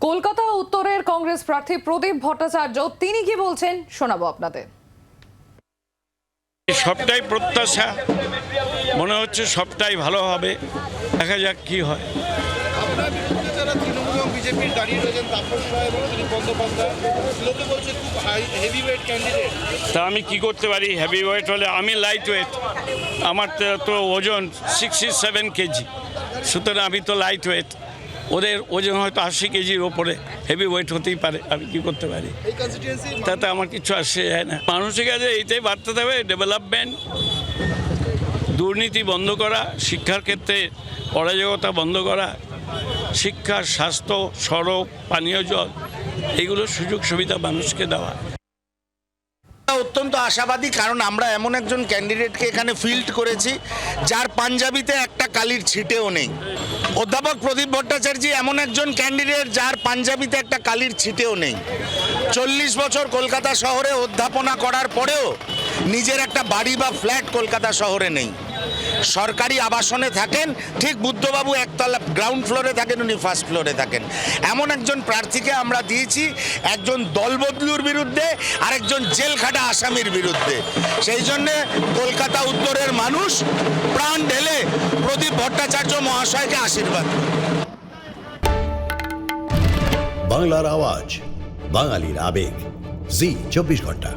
কলকাতা উত্তরের কংগ্রেস প্রার্থী প্রদীপ ভট্টাচার্য তিনি কি বলছেন? শোনাবো আপনাদের। সবটাই প্রত্যাশা। মনে হচ্ছে সবটাই ভালো হবে। দেখা যাক কি হয়। আপনার বিরুদ্ধে যারা তৃণমূল এবং বিজেপির দাঁড়িয়ে রয়েছেন তাপস রায় এবং দিলীপ বন্দ্যোপাধ্যায় লোকে বলছে খুব হাই হেভি ওয়েট ক্যান্ডিডেট তা আমি কি করতে পারি? হেভি ওয়েট হলে আমি লাইট ওয়েট আমার তো- তো ওজন সিক্সটি সেভেন কেজি। সুতরাং আমি তো লাইট ওয়েট ওদের ওজন হয়তো আশি কেজির ওপরে হেভি ওয়েট হতেই পারে আমি কি করতে পারি? তাতে আমার কিছু আসে যায় না। মানুষের কাছে এইটাই বার্তা দেবে ডেভেলপমেন্ট দুর্নীতি বন্ধ করা শিক্ষার ক্ষেত্রে অরাজকতা বন্ধ করা শিক্ষা স্বাস্থ্য সড়ক পানীয় জল এগুলো সুযোগ সুবিধা মানুষকে দেওয়া। অত্যন্ত আশাবাদী কারণ আমরা এমন একজন ক্যান্ডিডেটকে এখানে ফিল্ড করেছি যার পাঞ্জাবিতে একটা কালির ছিটেও নেই। অধ্যাপক প্রদীপ ভট্টাচার্য, এমন একজন ক্যান্ডিডেট যার পাঞ্জাবিতে একটা কালির ছিটেও নেই। চল্লিশ বছর কলকাতা শহরে অধ্যাপনা করার পরেও নিজের একটা বাড়ি বা ফ্ল্যাট কলকাতা শহরে নেই। সরকারি আবাসনে থাকেন, ঠিক বুদ্ধবাবু একতলা গ্রাউন্ড ফ্লোরে থাকেন, উনি ফার্স্ট ফ্লোরে থাকেন। এমন একজন প্রার্থীকে আমরা দিয়েছি, একজন দলবদলুর বিরুদ্ধে আর একজন জেলখাটা আসামির বিরুদ্ধে। সেই জন্যে কলকাতা উত্তরের মানুষ প্রাণ ঢেলে ভট্টাচার্য মহাশয়কে আশীর্বাদ। বাংলার আওয়াজ বাঙালির আবেগ। জি চব্বিশ ঘণ্টা।